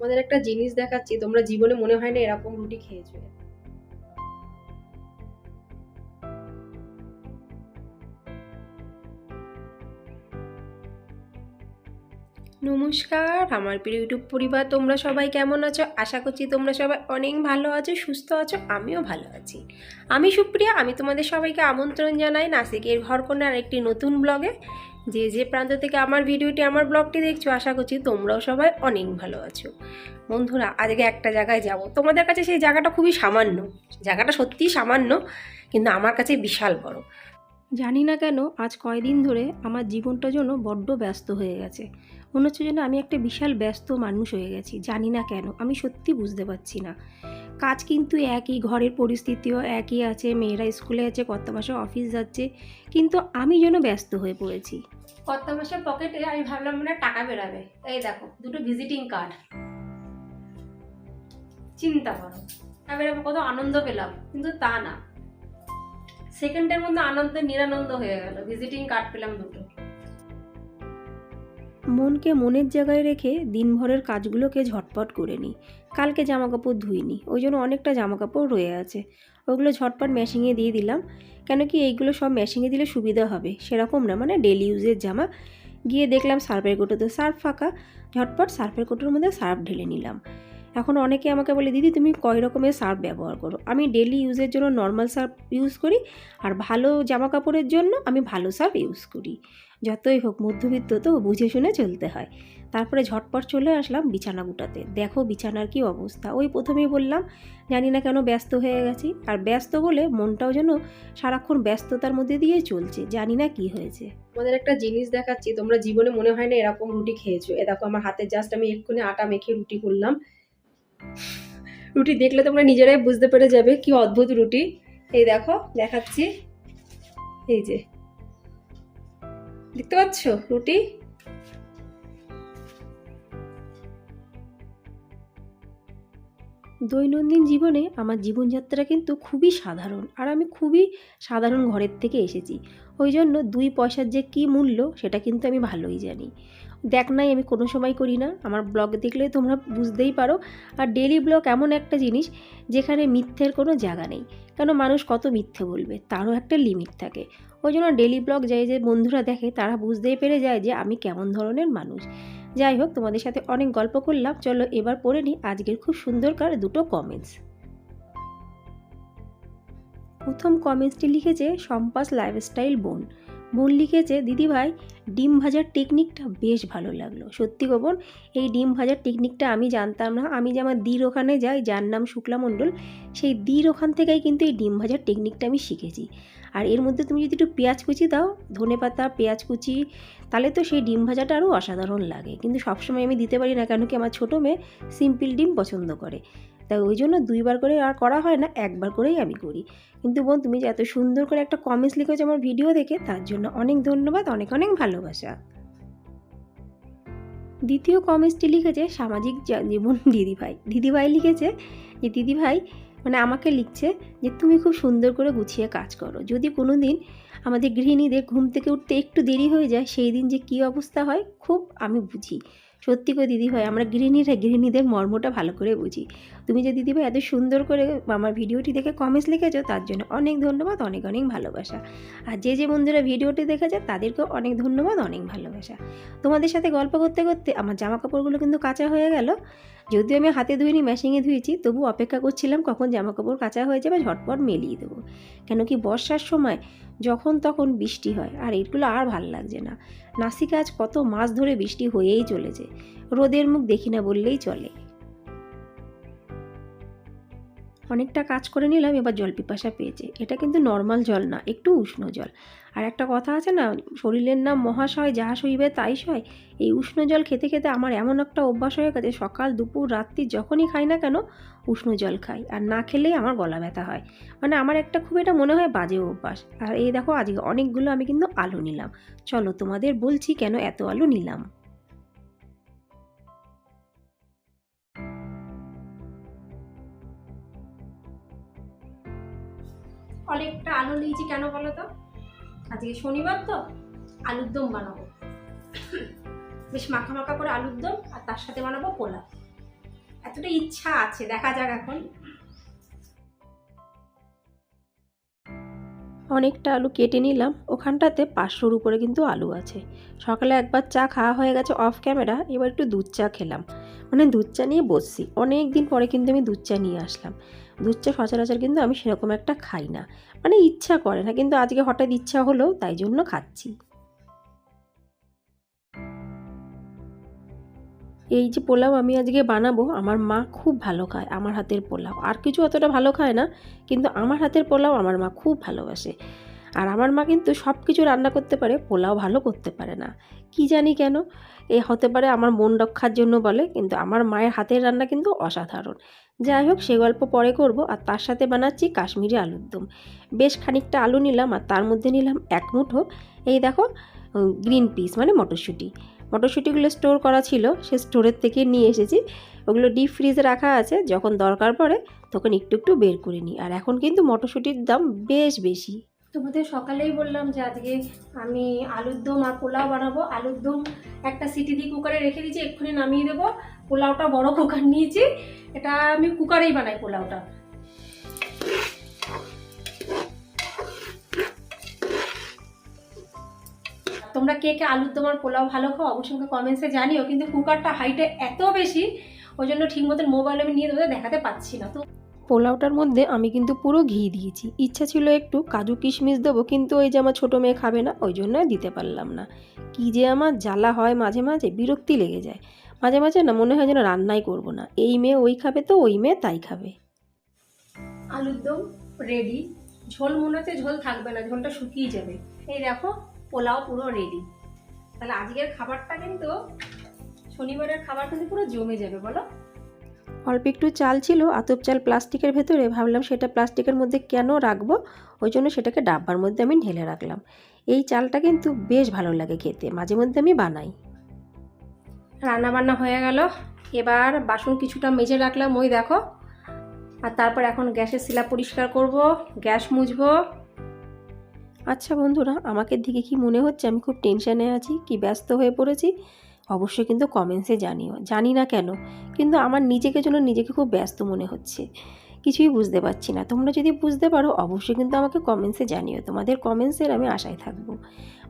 তোমাদের একটা জিনিস দেখাচ্ছি তোমরা জীবনে মনে হয় না এরকম রুটি খেয়েছো। নমস্কার, আমার প্রিয় ইউটিউব পরিবার, তোমরা সবাই কেমন আছো? আশা করছি তোমরা সবাই অনেক ভালো আছো, সুস্থ আছো, আমিও ভালো আছি। আমি সুপ্রিয়া, আমি তোমাদের সবাইকে আমন্ত্রণ জানাই নাসিকের ঘরকন্যার একটি নতুন ব্লগে। যে যে প্রান্ত থেকে আমার ভিডিওটি, আমার ব্লগটি দেখছ, আশা করছি তোমরাও সবাই অনেক ভালো আছো। বন্ধুরা, আজকে একটা জায়গায় যাব। তোমাদের কাছে সেই জায়গাটা খুবই সামান্য, জায়গাটা সত্যিই সামান্য, কিন্তু আমার কাছে বিশাল বড়। জানি না কেন আজ কয়দিন ধরে আমার জীবনটা যেন বড্ড ব্যস্ত হয়ে গেছে। মনে হচ্ছে যেন আমি একটা বিশাল ব্যস্ত মানুষ হয়ে গেছি। জানি না কেন, আমি সত্যি বুঝতে পারছি না। কাজ কিন্তু একই, ঘরের পরিস্থিতিও একই আছে, মেয়েরা স্কুলে আছে কত মাসে অফিস যাচ্ছে, কিন্তু আমি যেন ব্যস্ত হয়ে পড়েছি। কত মাসের পকেটে আমি ভাবলাম মনে টাকা বেরাবে। এই দেখো, দুটো ভিজিটিং কার্ড। চিন্তা করো, আমি এরকম কত আনন্দ পেলাম, কিন্তু তা না। সেকেন্ডের মধ্যে আনন্দ, নিরানন্দ হয়ে গেল। ভিজিটিং কার্ড পেলাম দুটো। মনকে মনের জায়গায় রেখে দিনভরের কাজগুলোকে ঝটপট করে নিই কালকে জামা কাপড় ধুইনি, ওই জন্য অনেকটা জামা কাপড় রয়ে আছে। ওগুলো ঝটপট মেশিনে দিয়ে দিলাম। কেন কি এইগুলো সব মেশিনে দিলে সুবিধা হবে, সেরকম না মানে ডেলি ইউজের জামা। গিয়ে দেখলাম সার্ফের কোটোতে সার্ফ ফাঁকা, ঝটপট সার্ফের কোটোর মধ্যে সার্ফ ঢেলে নিলাম। এখন অনেকে আমাকে বলে, দিদি, তুমি কয় রকমের সার্ফ ব্যবহার করো? আমি ডেলি ইউজের জন্য নর্মাল সার্ফ ইউজ করি, আর ভালো জামা কাপড়ের জন্য আমি ভালো সার্ফ ইউজ করি। যতই হোক, মধ্যবিত্ত তো বুঝে শুনে চলতে হয়। তারপরে ঝটপট চলে আসলাম বিছানা গুটাতে। দেখো বিছানার কি অবস্থা। ওই প্রথমেই বললাম, জানি না কেন ব্যস্ত হয়ে গেছি। আর ব্যস্ত বলে মনটাও যেন সারাক্ষণ ব্যস্ততার মধ্যে দিয়ে চলছে, জানি না কি হয়েছে। তোমাদের একটা জিনিস দেখাচ্ছি, তোমরা জীবনে মনে হয় না এরকম রুটি খেয়েছো। এ দেখো, আমার হাতে জাস্ট আমি এক্ষুনি আটা মেখে রুটি করলাম। রুটি দেখলে তোমরা নিজেরাই বুঝতে পেরে যাবে কি অদ্ভুত রুটি। এই দেখো, দেখাচ্ছি। এই যে। দেখতে পাচ্ছ রুটি? দৈনন্দিন জীবনে আমার জীবনযাত্রা কিন্তু খুবই সাধারণ, আর আমি খুবই সাধারণ ঘরের থেকে এসেছি। ওই জন্য দুই পয়সার যে কী মূল্য, সেটা কিন্তু আমি ভালোই জানি। দেখ নাই, আমি কোনো সময় করি না। আমার ব্লগ দেখলে তোমরা বুঝতেই পারো। আর ডেলি ব্লগ এমন একটা জিনিস যেখানে মিথ্যের কোনো জায়গা নেই। কেন? মানুষ কত মিথ্যে বলবে? তারও একটা লিমিট থাকে। ওই জন্য ডেলি ব্লগ যাই যে বন্ধুরা দেখে, তারা বুঝতেই পেরে যায় যে আমি কেমন ধরনের মানুষ। যাই হোক, তোমাদের সাথে অনেক গল্প করলাম। চলো এবার পড়ে নিই আজকের খুব সুন্দরকার দুটো কমেন্টস প্রথম কমেন্টসটি লিখেছে, সম্পাস লাইফস্টাইল বোন। বোন লিখেছে, দিদিভাই, ডিম ভাজার টেকনিকটা বেশ ভালো লাগল। সত্যি গো বোন, এই ডিম ভাজার টেকনিকটা আমি জানতাম না। আমি যে আমার দির ওখানে যাই, যার নাম শুক্লা মণ্ডল, সেই দির ওখান থেকেই কিন্তু এই ডিম ভাজার টেকনিকটা আমি শিখেছি। আর এর মধ্যে তুমি যদি একটু পেঁয়াজ কুচি দাও, ধনে পাতা, পেঁয়াজ কুচি, তাহলে তো সেই ডিম ভাজাটা আরও অসাধারণ লাগে। কিন্তু সবসময় আমি দিতে পারি না কেন কি, আমার ছোটো মেয়ে সিম্পল ডিম পছন্দ করে। তাই ওই জন্য দুইবার করে আর করা হয় না, একবার করেই আমি করি। কিন্তু বোন, তুমি যে এত সুন্দর করে একটা কমেন্টস লিখেছো আমার ভিডিও দেখে, তার জন্য অনেক ধন্যবাদ, অনেক অনেক ভালোবাসা। দ্বিতীয় কমেন্টসটি লিখেছে সামাজিক জীবন দিদিভাই। দিদিভাই লিখেছে যে, দিদিভাই মানে আমাকে লিখছে যে, তুমি খুব সুন্দর করে গুছিয়ে কাজ করো। যদি কোনো দিন আমাদের গৃহিণীদের ঘুম থেকে উঠতে একটু দেরি হয়ে যায়, সেই দিন যে কী অবস্থা হয়, খুব আমি বুঝি। সত্যি করে দিদিভাই আমরা গৃহিণীরা, গৃহিণীদের মর্মটা ভালো করে বুঝি। তুমি যে দিদিভাই এত সুন্দর করে আমার ভিডিওটি দেখে কমেন্টস লিখেছো, তার জন্য অনেক ধন্যবাদ, অনেক অনেক ভালোবাসা। আর যে যে বন্ধুরা ভিডিওটি দেখেছে, তাদেরকেও অনেক ধন্যবাদ, অনেক ভালোবাসা। তোমাদের সাথে গল্প করতে করতে আমার জামা কাপড়গুলো কিন্তু কাঁচা হয়ে গেল। যদিও আমি হাতে ধুইনি মেশিনে ধুয়েছি তবু অপেক্ষা করছিলাম কখন জামা কাপড় কাঁচা হয়ে যাবে, ঝটপট মেলিয়ে দেবো। কেন কি বর্ষার সময় যখন তখন বৃষ্টি হয়, আর এগুলো আর ভালো লাগছে না। নাসিকা আজ কত মাস ধরে বৃষ্টি হয়েই চলেছে। রোদের মুখ দেখি না বললেই চলে। অনেকটা কাজ করে নিলাম, এবার জল পিপাসা পেয়েছে। এটা কিন্তু নর্মাল জল না, একটু উষ্ণ জল। আর একটা কথা আছে না, শরীরের নাম মহাশয়, যাহা সইবে তাই সয়। এই উষ্ণ জল খেতে খেতে আমার এমন একটা অভ্যাস হয়ে গেছে, সকাল, দুপুর, রাত্রি যখনই খাই না কেন, উষ্ণ জল খাই। আর না খেলেই আমার গলা ব্যথা হয়। মানে আমার একটা খুব এটা মনে হয় বাজে অভ্যাস। আর এই দেখো, আজকে অনেকগুলো আমি কিন্তু আলু নিলাম। চলো তোমাদের বলছি কেন এত আলু নিলাম। অনেকটা আলু নিয়েছি কেন বলো তো? আজকে শনিবার তো, আলুর দম বানাবো। বেশ মাখা মাখা করে আলুর দম, আর তার সাথে বানাবো পোলা এতটা ইচ্ছা আছে, দেখা যাক এখন। অনেকটা আলু কেটে নিলাম, ওখানটাতে পাঁচশোর উপরে কিন্তু আলু আছে। সকালে একবার চা খাওয়া হয়ে গেছে অফ ক্যামেরা, এবার একটু দুধ চা খেলাম। মানে দুধ চা নিয়ে বসছি অনেক দিন পরে কিন্তু আমি দুধ চা নিয়ে আসলাম। দুধ সচরাচর কিন্তু আমি সেরকম একটা খাই না। মানে ইচ্ছা করে না, কিন্তু আজকে হঠাৎ ইচ্ছা হলো, তাই জন্য খাচ্ছি। এই যে পোলাও আমি আজকে বানাবো, আমার মা খুব ভালো খায় আমার হাতের পোলাও। আর কিছু অতটা ভালো খায় না, কিন্তু আমার হাতের পোলাও আমার মা খুব ভালোবাসে। আর আমার মা কিন্তু সব কিছু রান্না করতে পারে, পোলাও ভালো করতে পারে না। কি জানি কেন? এ হতে পারে আমার মন রক্ষার জন্য বলে, কিন্তু আমার মায়ের হাতের রান্না কিন্তু অসাধারণ। যাই হোক, সে গল্প পরে করব আর তার সাথে বানাচ্ছি কাশ্মীরি আলুর দম। বেশ খানিকটা আলু নিলাম আর তার মধ্যে নিলাম এক মুঠো, এই দেখো গ্রিন পিস মানে মটরশুঁটি। মটরশুঁটিগুলো স্টোর করা ছিল, সে স্টোরের থেকে নিয়ে এসেছি। ওগুলো ডিপ ফ্রিজে রাখা আছে, যখন দরকার পড়ে তখন একটু একটু বের করে নিই। আর এখন কিন্তু মটরশুঁটির দাম বেশ বেশি। তোমাদের সকালেই বললাম যে আজকে আমি আলুর দম আর পোলাও বানাবো। আলুর দম একটা সিটি দিয়ে কুকারে রেখে দিয়েছি, এক্ষুনি নামিয়ে দেবো। পোলাওটা বড় কুকার নিয়েছি, এটা আমি কুকারেই বানাই পোলাওটা। তোমরা কে কে আলুর দম আর পোলাও ভালো খাও অবশ্যই কমেন্টসে জানিও, কিন্তু কুকারটা হাইটে এত বেশি, ওই জন্য ঠিক মতন মোবাইল আমি নিয়ে তোমাদের দেখাতে পাচ্ছি না। তো পোলাওটার মধ্যে আমি কিন্তু পুরো ঘি দিয়েছি। ইচ্ছা ছিল একটু কাজু কিশমিশ দেবো, কিন্তু ওই যে আমার ছোটো মেয়ে খাবে না, ওই জন্য দিতে পারলাম না। কি যে আমার জ্বালা হয় মাঝে মাঝে, বিরক্তি লেগে যায়। মাঝে মাঝে না মনে হয় যেন রান্নাই করব না। এই মেয়ে ওই খাবে তো, ওই মেয়ে তাই খাবে। আলুর দম রেডি ঝোল মনে ঝোল থাকবে না, ঝোলটা শুকিয়ে যাবে। এই দেখো, পোলাও পুরো রেডি তাহলে আজকের খাবারটা কিন্তু শনিবারের খাবার কিন্তু পুরো জমে যাবে, বলো? অল্প একটু চাল ছিল আতপ চাল প্লাস্টিকের ভেতরে। ভাবলাম সেটা প্লাস্টিকের মধ্যে কেন রাখব? ওই জন্য সেটাকে ডাব্বার মধ্যে আমি ঢেলে রাখলাম। এই চালটা কিন্তু বেশ ভালো লাগে খেতে। মাঝে মধ্যে আমি বানাই। রান্না বান্না হয়ে গেল। এবার বাসন কিছুটা মেজে রাখলাম ওই দেখো। আর তারপর এখন গ্যাসের শিলা পরিষ্কার করব গ্যাস মুছবো। আচ্ছা বন্ধুরা আমাকে দিকে কি মনে হচ্ছে? আমি খুব টেনশানে আছি কি ব্যস্ত হয়ে পড়েছি? অবশ্যই কিন্তু কমেন্টসে জানিও। জানি না কেন, কিন্তু আমার নিজেকে জন্য নিজেকে খুব ব্যস্ত মনে হচ্ছে। কিছুই বুঝতে পারছি না। তোমরা যদি বুঝতে পারো, অবশ্যই কিন্তু আমাকে কমেন্টসে জানিও। তোমাদের কমেন্টসের আমি আশায় থাকব।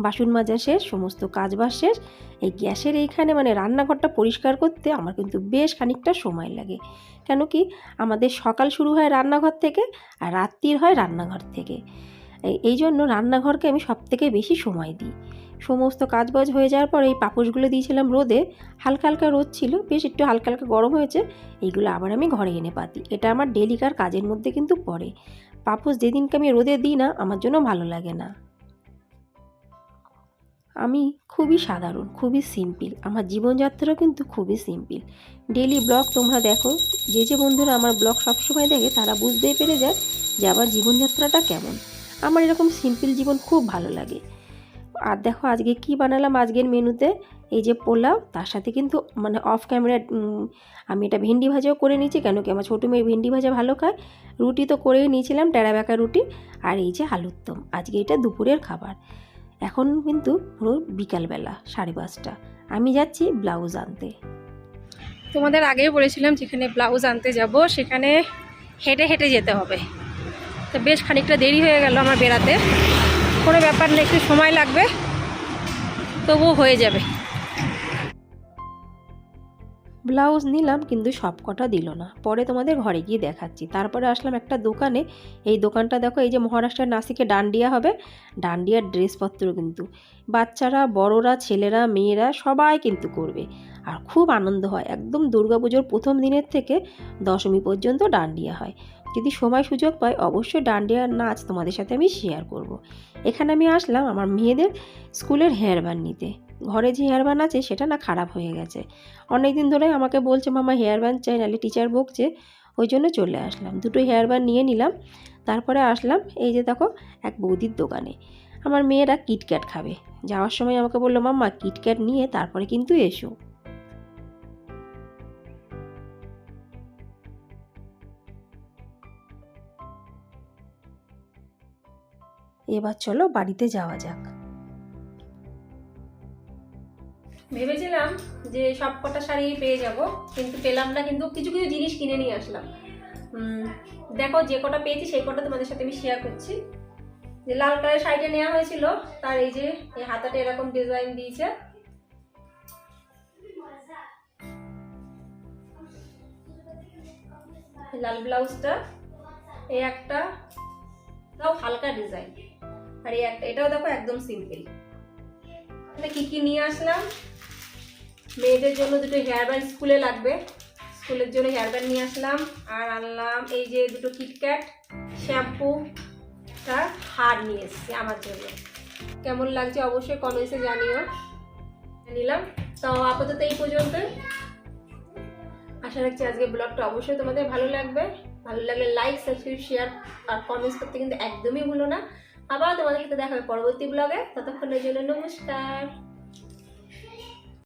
বাসন মাজা শেষ, সমস্ত কাজবাজ শেষ। এই গ্যাসের এইখানে মানে রান্নাঘরটা পরিষ্কার করতে আমার কিন্তু বেশ খানিকটা সময় লাগে। কেন কি, আমাদের সকাল শুরু হয় রান্নাঘর থেকে আর রাত্রির হয় রান্নাঘর থেকে। এই- জন্য রান্নাঘরকে আমি সব থেকে বেশি সময় দিই। সমস্ত কাজবাজ হয়ে যাওয়ার পর এই পাপোশগুলো দিয়েছিলাম রোদে। হালকা হালকা রোদ ছিল, বেশ একটু হালকা হালকা গরম হয়েছে। এইগুলো আবার আমি ঘরে এনে পাতি। এটা আমার ডেলিকার কাজের মধ্যে কিন্তু পড়ে। পাপোশ যেদিনকে আমি রোদে দিই না, আমার জন্য ভালো লাগে না। আমি খুবই সাধারণ, খুবই সিম্পল আমার জীবনযাত্রাও কিন্তু খুবই সিম্পল ডেলি ব্লগ তোমরা দেখো। যে যে বন্ধুরা আমার ব্লগ সবসময় দেখে, তারা বুঝতেই পেরে যায় যে আমার জীবনযাত্রাটা কেমন। আমার এরকম সিম্পল জীবন খুব ভালো লাগে। আর দেখো আজকে কি বানালাম? আজকের মেনুতে এই যে পোলাও, তার সাথে কিন্তু মানে অফ ক্যামেরা আমি এটা ভেন্ডি ভাজাও করে নিয়েছি, কেন কি আমার ছোটো মেয়ে ভেন্ডি ভাজা ভালো খায়। রুটি তো করেই নিয়েছিলাম, টেরা বেঁকা রুটি আর এই যে আলুর দম। আজকে এটা দুপুরের খাবার। এখন কিন্তু পুরো বিকালবেলা, সাড়ে পাঁচটা। আমি যাচ্ছি ব্লাউজ আনতে। তোমাদের আগেই বলেছিলাম যেখানে ব্লাউজ আনতে যাব, সেখানে হেঁটে হেঁটে যেতে হবে। তো বেশ খানিকটা দেরি হয়ে গেল আমার বেরাতে কোনো ব্যাপার নেই, একটু সময় লাগবে, তবুও হয়ে যাবে। ব্লাউজ নিলাম, কিন্তু সব কটা দিল না। পরে তোমাদের ঘরে গিয়ে দেখাচ্ছি। তারপরে আসলাম একটা দোকানে। এই দোকানটা দেখো, এই যে মহারাষ্ট্রের নাসিকে ডান্ডিয়া হবে, ডান্ডিয়ার ড্রেসপত্র কিন্তু। বাচ্চারা, বড়রা, ছেলেরা, মেয়েরা সবাই কিন্তু করবে। আর খুব আনন্দ হয়। একদম দুর্গাপুজোর প্রথম দিনের থেকে দশমী পর্যন্ত ডান্ডিয়া হয়। যদি সময় সুযোগ পাই, অবশ্যই ডান্ডিয়ার নাচ তোমাদের সাথে আমি শেয়ার করব। এখানে আমি আসলাম আমার মেয়েদের স্কুলের হেয়ার ব্যান্ড নিতে। ঘরে যে হেয়ার ব্যান্ড আছে, সেটা না খারাপ হয়ে গেছে। অনেক দিন ধরে আমাকে বলছে, মামা হেয়ার ব্যান্ড চাই, নাহলে টিচার বকছে। ওই জন্য চলে আসলাম। দুটো হেয়ার ব্যান্ড নিয়ে নিলাম। তারপরে আসলাম, এই যে দেখো, এক বৌদির দোকানে। আমার মেয়েরা কিটক্যাট খাবে। যাওয়ার সময় আমাকে বলল, মাম্মা কিটক্যাট নিয়ে তারপরে কিন্তু এসো। এবার চলো বাড়িতে যাওয়া যাক। ভেবেছিলাম যে সব কটা শাড়ি পেয়ে যাব, কিন্তু পেলাম না, কিন্তু কিছু কিছু জিনিস কিনে নিয়ে আসলাম। দেখো যে কটা পেয়েছি, সেই কটা তোমাদের সাথে আমি শেয়ার করছি। যে লাল কালারের শাড়িটা নেওয়া হয়েছিল, তার এই যে, এই হাতাটা এরকম ডিজাইন দিয়েছে। লাল ব্লাউজটা এই একটা, তাও হালকা ডিজাইন আর এই একটা, এটাও দেখো একদম সিম্পল এটা কি কি নিয়ে আসলাম? মেয়েদের জন্য দুটো হেয়ার ব্যান্ড স্কুলে লাগবে। স্কুলের জন্য হেয়ার ব্যান্ড নিয়ে আসলাম। আর আনলাম এই যে দুটো কিটক্যাট শ্যাম্পু তার হার নিয়ে এসেছি আমার জন্য। কেমন লাগছে অবশ্যই কমেন্টসে জানিও। নিলাম। তো আপাতত এই পর্যন্তই। আশা রাখছি আজকে ব্লগটা অবশ্যই তোমাদের ভালো লাগবে। ভালো লাগলে লাইক সাবস্ক্রাইব শেয়ার আর কমেন্টস করতে কিন্তু একদমই ভুলো না। আবার তোমাদের সাথে দেখা হবে পরবর্তী ব্লগে ততক্ষণের জন্য নমস্কার।